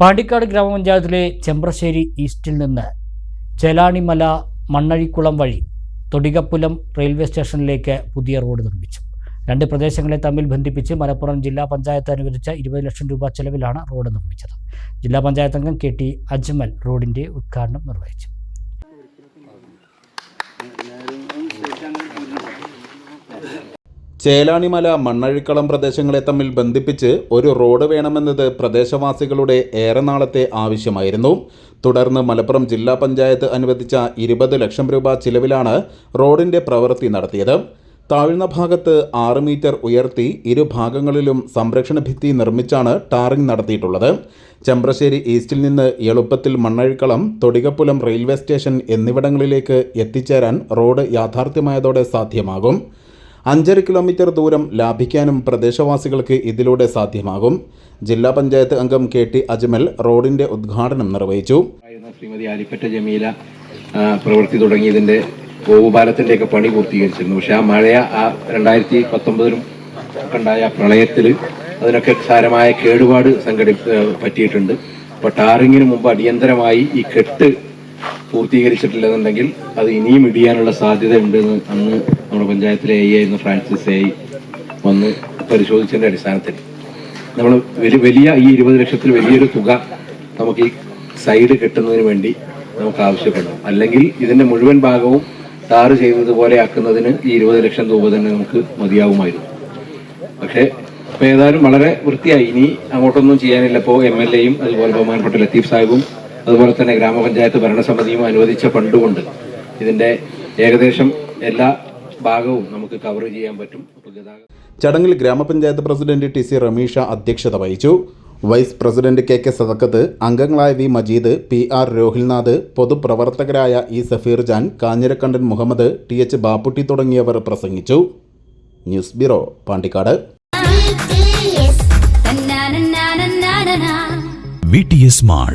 പാണ്ടിക്കാട് ഗ്രാമപഞ്ചായത്തിലെ ചെമ്പ്രശ്ശേരി ഈസ്റ്റിൽ നിന്ന് ചെലാണിമല മണ്ണഴിക്കുളം വഴി തൊടികപ്പുലം റെയിൽവേ സ്റ്റേഷനിലേക്ക് പുതിയ റോഡ് നിർമ്മിച്ചു. രണ്ട് പ്രദേശങ്ങളെ തമ്മിൽ ബന്ധിപ്പിച്ച് മലപ്പുറം ജില്ലാ പഞ്ചായത്ത് അനുവദിച്ച ഇരുപത് ലക്ഷം രൂപ ചെലവിലാണ് റോഡ് നിർമ്മിച്ചത്. ജില്ലാ പഞ്ചായത്ത് അംഗം കെ ടി അജ്മൽ റോഡിന്റെ ഉദ്ഘാടനം നിർവഹിച്ചു. ചേലാണിമല മണ്ണഴിക്കളം പ്രദേശങ്ങളെ തമ്മിൽ ബന്ധിപ്പിച്ച് ഒരു റോഡ് വേണമെന്നത് പ്രദേശവാസികളുടെ ഏറെ നാളത്തെ ആവശ്യമായിരുന്നു. തുടർന്ന് മലപ്പുറം ജില്ലാ പഞ്ചായത്ത് അനുവദിച്ച ഇരുപത് ലക്ഷം രൂപ ചിലവിലാണ് റോഡിന്റെ പ്രവൃത്തി നടത്തിയത്. താഴ്ന്ന ഭാഗത്ത് ആറ് മീറ്റർ ഉയർത്തി ഇരു ഭാഗങ്ങളിലും സംരക്ഷണ ഭിത്തി നിർമ്മിച്ചാണ് ടാറിംഗ് നടത്തിയിട്ടുള്ളത്. ചെമ്പ്രശ്ശേരി ഈസ്റ്റിൽ നിന്ന് എളുപ്പത്തിൽ മണ്ണഴിക്കളം തൊടികപ്പുലം റെയിൽവേ സ്റ്റേഷൻ എന്നിവിടങ്ങളിലേക്ക് എത്തിച്ചേരാൻ റോഡ് യാഥാർത്ഥ്യമായതോടെ സാധ്യമാകും. അഞ്ചര കിലോമീറ്റർ ദൂരം ലാഭിക്കാനും പ്രദേശവാസികൾക്ക് ഇതിലൂടെ സാധ്യമാകും. ജില്ലാ പഞ്ചായത്ത് അംഗം കെ ടി അജ്മൽ റോഡിന്റെ ഉദ്ഘാടനം നിർവഹിച്ചു. ശ്രീമതി ആലിപ്പറ്റ ജമീല പ്രവൃത്തി തുടങ്ങിയതിന്റെ ഗോപാലത്തിന്റെ ഒക്കെ പണി പൂർത്തീകരിച്ചിരുന്നു. പക്ഷെ ആ മഴ ആ രണ്ടായിരത്തി പത്തൊമ്പതിലും ഉണ്ടായ പ്രളയത്തിൽ അതിനൊക്കെ സാരമായ കേടുപാട് സംഘടി ആ, പറ്റിയിട്ടുണ്ട്. അപ്പൊ ടാറിങ്ങിന് മുമ്പ് അടിയന്തരമായി ഈ കെട്ട് പൂർത്തീകരിച്ചിട്ടില്ലെന്നുണ്ടെങ്കിൽ അത് ഇനിയും ഇടിയാനുള്ള സാധ്യത ഉണ്ടെന്ന് അന്ന് നമ്മുടെ പഞ്ചായത്തിലെ ഐ ആയിരുന്ന ഫ്രാൻസിസ് ഐ വന്ന് പരിശോധിച്ചതിന്റെ അടിസ്ഥാനത്തിൽ. നമ്മൾ വലിയ വലിയ ഈ ഇരുപത് ലക്ഷത്തിൽ വലിയൊരു തുക നമുക്ക് ഈ സൈഡ് കിട്ടുന്നതിന് വേണ്ടി നമുക്ക് ആവശ്യപ്പെടണം അല്ലെങ്കിൽ ഇതിന്റെ മുഴുവൻ ഭാഗവും ടാറ് ചെയ്യുന്നതുപോലെ ആക്കുന്നതിന് ഈ ഇരുപത് ലക്ഷം രൂപ തന്നെ നമുക്ക് മതിയാവുമായിരുന്നു. പക്ഷേ ഇപ്പോൾ ഏതായാലും വളരെ വൃത്തിയായി. ഇനി അങ്ങോട്ടൊന്നും ചെയ്യാനില്ല. ഇപ്പോൾ എം എൽ എയും അതുപോലെ ബഹുമാനപ്പെട്ട ലത്തീഫ് സാഹിബും അതുപോലെ തന്നെ ഗ്രാമപഞ്ചായത്ത് ഭരണസമിതിയും അനുവദിച്ച ഫണ്ടുകൊണ്ട് ഇതിന്റെ ഏകദേശം എല്ലാ ഭാഗവും നമുക്ക് കവർ ചെയ്യാൻ പറ്റും. ചടങ്ങിൽ ഗ്രാമപഞ്ചായത്ത് പ്രസിഡന്റ് ടി സി റമീഷ അധ്യക്ഷത വഹിച്ചു. Vice president K K Sadakkath അംഗങ്ങളായ V Majeed P R Rohilnath പൊതുപ്രവർത്തകരായ E Safeer Jan Kanhirakkandan Muhammad T H Bapputty തുടങ്ങിയവർ പ്രസംഗിച്ചു. News bureau Pandikkad. V T S mall